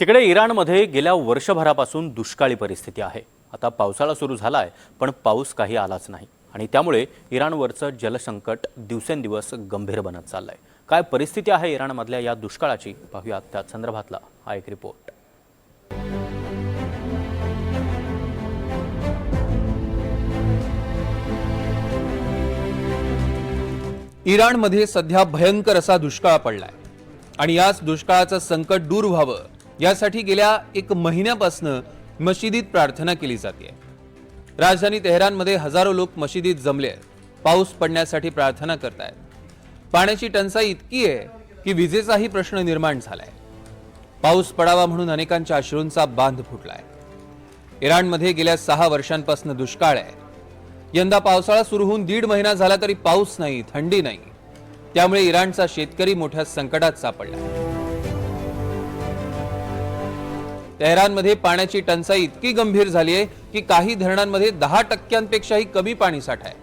तिकडे इराणमध्ये गेल्या वर्षभरापासून दुष्काळी परिस्थिती आहे. आता पावसाळा सुरू झाला आहे पण पाऊस काही आलाच नाही. आणि त्यामुळे इराणवरचं जलसंकट दिवसेंदिवस गंभीर बनत चाललंय. काय परिस्थिती आहे इराणमधल्या या दुष्काळाची? पाहूयात त्या संदर्भातला हा एक रिपोर्ट. इराणमध्ये सध्या भयंकर असा दुष्काळ पडलाय. आणि याच दुष्काळाचं संकट दूर व्हावं यासाठी गेल्या एक महिन्यापासनं मशिदीत प्रार्थना केली जाते. राजधानी तेहरानमध्ये हजारो लोक मशिदीत जमले आहेत. पाऊस पडण्यासाठी प्रार्थना करतायत. पाण्याची टंचाई इतकी आहे की विजेचाही प्रश्न निर्माण झालाय. पाऊस पडावा म्हणून अनेकांच्या अश्रूंचा बांध फुटलाय. इराणमध्ये गेल्या सहा वर्षांपासून दुष्काळ आहे. यंदा पावसाळा सुरू होऊन दीड महिना झाला तरी पाऊस नाही थंडी नाही. त्यामुळे इराणचा शेतकरी मोठ्या संकटात सापडला. तेहरानमध्ये पाण्याची टंचाई इतकी गंभीर झाली आहे की काही धरणांमध्ये दहा टक्क्यांपेक्षाही कमी पाणी साठा आहे.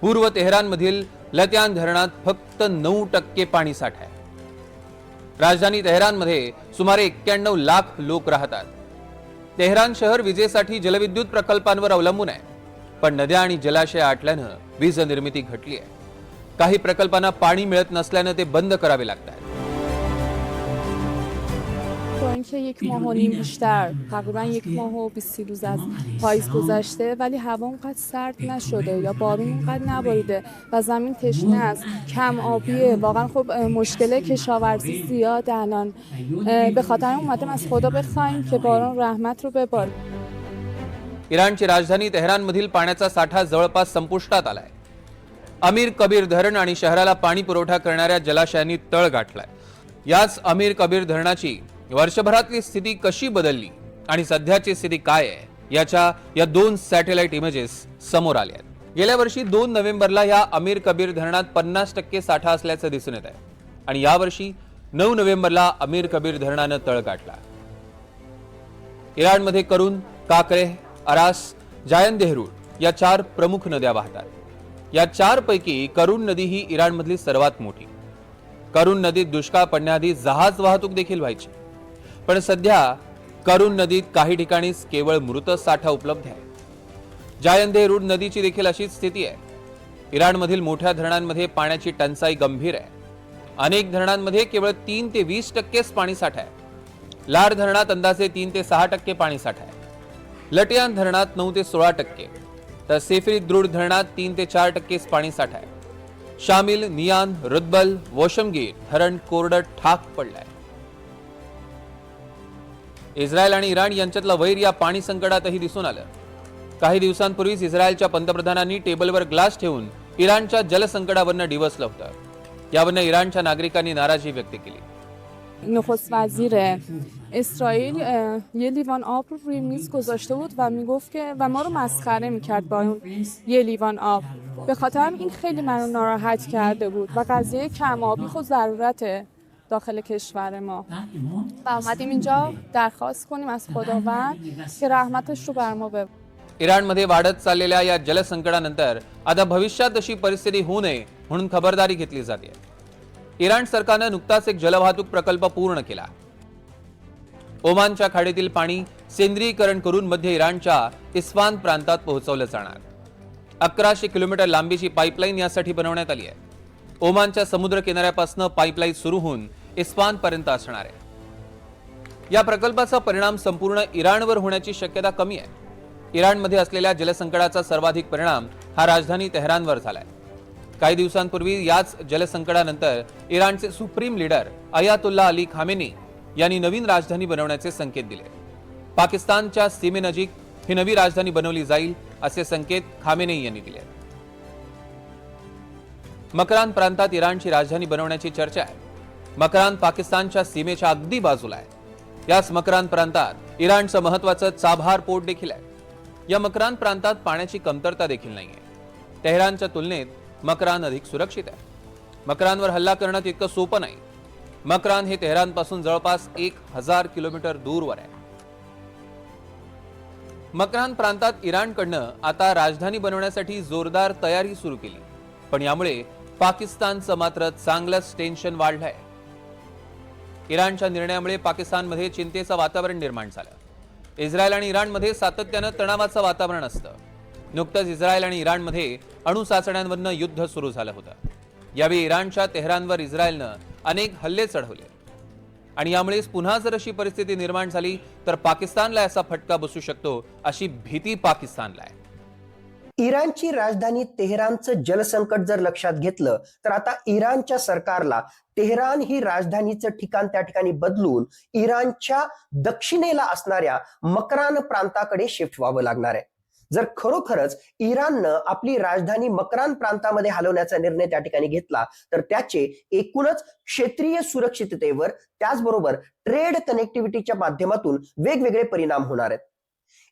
पूर्व तेहरानमधील लत्यान धरणात फक्त नऊ टक्के पाणी साठा आहे. राजधानी तेहरानमध्ये सुमारे एक्क्याण्णव लाख लोक राहतात. तेहरान शहर विजेसाठी जलविद्युत प्रकल्पांवर अवलंबून आहे. पण नद्या आणि जलाशय आटल्यानं वीज निर्मिती घटली आहे. काही प्रकल्पांना पाणी मिळत नसल्यानं ते बंद करावे लागतात اینکه یک ماه و نیم بیشتر تقریبا یک ماه و 20 روز از پاییز گذشته ولی هوا اونقدر سرد نشده یا بارون اونقدر نباریده و زمین تشنه است کم آبیه واقعا خب اه، مشکل کشاورزی زیاده الان اه، به خاطر این اومدیم از خدا بخوایم که باران رحمت رو بباره इराणची राजधानी तेहरानमधील पाण्याचा साठा जवळपास संपुष्टात आलाय अमीर कबीर धरण आणि शहराला पाणी पुरवठा करणाऱ्या जलाशयांनी तळ गाठलाय याच अमीर कबीर धरणाची वर्षभरातली स्थिती कशी बदलली आणि सध्याची स्थिती काय आहे? याच्या या दोन सॅटेलाइट इमेजेस समोर आल्या आहेत. गेल्या वर्षी दोन नोव्हेंबरला या अमीर कबीर धरणात पन्नास टक्के साठा असल्याचं दिसून येत आहे. आणि यावर्षी नऊ नोव्हेंबरला अमीर कबीर धरणानं तळ गाठला. इराणमध्ये करून काकरे अरास जायन देहरूड या चार प्रमुख नद्या वाहतात. या चार पैकी नदी ही इराणमधली सर्वात मोठी. करुण नदीत दुष्काळ पडण्याआधी जहाज वाहतूक देखील व्हायची. पण सध्या करुण नदीत काही ठिकाणी केवळ मृत साठा उपलब्ध आहे. जायंदे रूड नदीची देखील अशीच स्थिती आहे. इराणमधील मोठ्या धरणांमध्ये पाण्याची टंचाई गंभीर आहे. अनेक धरणांमध्ये केवळ तीन ते वीस टक्केच पाणी साठा आहे. लार धरणात अंदाजे तीन ते सहा टक्के पाणी साठा आहे. लटियान धरणात नऊ ते सोळा टक्के तर सेफरी दृढ धरणात तीन ते चार टक्केच पाणी साठा आहे. शामिल नियान रुद्बल वोशमगीर धरण कोरडं ठाक पडलाय. इस्रायल आणि इराण यांच्यातलं वैर या पाणी संकटातही दिसून आलं काही दिवसांपूर्वीच इस्रायलच्या पंतप्रधानांनी टेबलवर ग्लास ठेवून इराणच्या जलसंकटावरनं डिवसलं होतं यावरनं इराणच्या नागरिकांनी नाराजी व्यक्त केली نخست وزیر اسرائیل اه، یه لیوان آب رو روی میز گذاشته بود و میگفت که و ما رو مسخره میکرد با اون یه لیوان آب به خاطر همین این خیلی منو ناراحت کرده بود و قضیه کمابی خود ضرورته داخل کشور ما و اومدیم اینجا درخواست کنیم از خداوند که رحمتش رو بر ما بباره इराणमध्ये वाढत चाललेल्या या जलसंकटानंतर आता भविष्यात अशी परिस्थिती होऊ नये म्हणून खबरदारी घेतली जाते इराण सरकारनं नुकताच एक जलवाहतूक प्रकल्प पूर्ण केला ओमानच्या खाडीतील पाणी सेंद्रियीकरण करून मध्य इराणच्या इस्वान प्रांतात पोहोचवलं जाणार अकराशे किलोमीटर लांबीची पाईपलाईन यासाठी बनवण्यात आली आहे ओमानच्या समुद्र किनाऱ्यापासून पाईपलाईन सुरू होऊन इस्वान पर्यंत असणार आहे. या प्रकल्पाचा परिणाम संपूर्ण इराणवर होण्याची शक्यता कमी आहे. इराणमध्ये असलेल्या जलसंकटाचा सर्वाधिक परिणाम हा राजधानी तेहरानवर झालाय. काही दिवसांपूर्वी याच जलसंकटानंतर इराणचे supreme leader Ayatollah Ali Khamenei यांनी नवीन राजधानी बनवण्याचे संकेत दिले. पाकिस्तानच्या सीमेनजीक ही नवी राजधानी बनवली जाईल असे संकेत खामेनी यांनी दिले. मकरान प्रांतात इराणची राजधानी बनवण्याची चर्चा आहे. मकरान पाकिस्तानच्या सीमेच्या अगदी बाजूला आहे. याच मकरान प्रांतात इराणचं महत्वाचं चाभार पोर्ट देखील आहे. या मकरान प्रांतात पाण्याची कमतरता देखील नाही आहे तेहरानच्या तुलनेत मकरान अधिक सुरक्षित आहे. मकरानवर हल्ला करणं तितकं सोपं नाही. मकरान हे तेहरानपासून जवळपास एक हजार किलोमीटर दूरवर आहे. मकरान प्रांतात इराणकडनं आता राजधानी बनवण्यासाठी जोरदार तयारी सुरू केली. पण यामुळे पाकिस्तानचं मात्र चांगलंच टेन्शन वाढलंय. इराणच्या निर्णयामुळे पाकिस्तानमध्ये चिंतेचं वातावरण निर्माण झालं. इस्रायल आणि इराणमध्ये सातत्यानं तणावाचं वातावरण असतं. नुकतंच इस्रायल आणि इराणमध्ये अणु चाचण्यांवरनं युद्ध सुरू झालं होतं. यावेळी इराणच्या तेहरानवर इस्रायलनं अनेक हल्ले चढवले. आणि यामुळेच पुन्हा जर अशी परिस्थिती निर्माण झाली तर पाकिस्तानला याचा फटका बसू शकतो अशी भीती पाकिस्तानला आहे. इराणची राजधानी तेहरानचं जलसंकट जर लक्षात घेतलं तर आता इराणच्या सरकारला तेहरान ही राजधानीचं ठिकाण त्या ठिकाणी बदलून इराणच्या दक्षिणेला असणाऱ्या मकरान प्रांताकडे शिफ्ट व्हावं लागणार आहे. जर खरोखरच इराणनं आपली राजधानी मकरान प्रांतामध्ये हलवण्याचा निर्णय त्या ठिकाणी घेतला तर त्याचे एकूणच क्षेत्रीय सुरक्षिततेवर त्याचबरोबर ट्रेड कनेक्टिव्हिटीच्या माध्यमातून वेगवेगळे परिणाम होणार आहेत.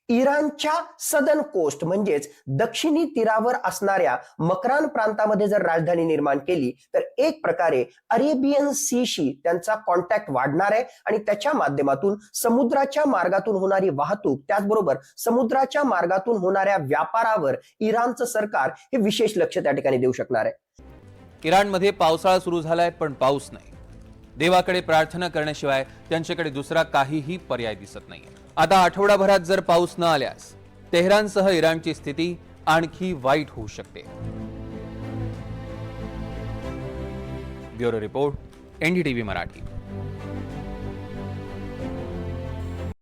इराणच्या सदन कोस्ट म्हणजेच दक्षिणी तीरावर असणाऱ्या मकरान प्रांतामध्ये जर राजधानी निर्माण केली तर एक प्रकारे अरेबियन सीशी त्यांचा कॉन्टॅक्ट वाढणार आहे आणि त्याच्या माध्यमातून समुद्राच्या मार्गातून होणारी वाहतूक त्याचबरोबर समुद्राच्या मार्गातून होणाऱ्या व्यापारावर इराणचं सरकार हे विशेष लक्ष त्या ठिकाणी देऊ शकणार आहे. इराणमध्ये पावसाळा सुरू झालाय पण पाऊस नाही. देवाकडे प्रार्थना करण्याशिवाय त्यांच्याकडे दुसरा काहीही पर्याय दिसत नाही आता आठवडाभरात जर पाऊस न आल्यास तेहरानसह इराणची स्थिती आणखी वाईट होऊ शकते. Bureau report NDTV Marathi.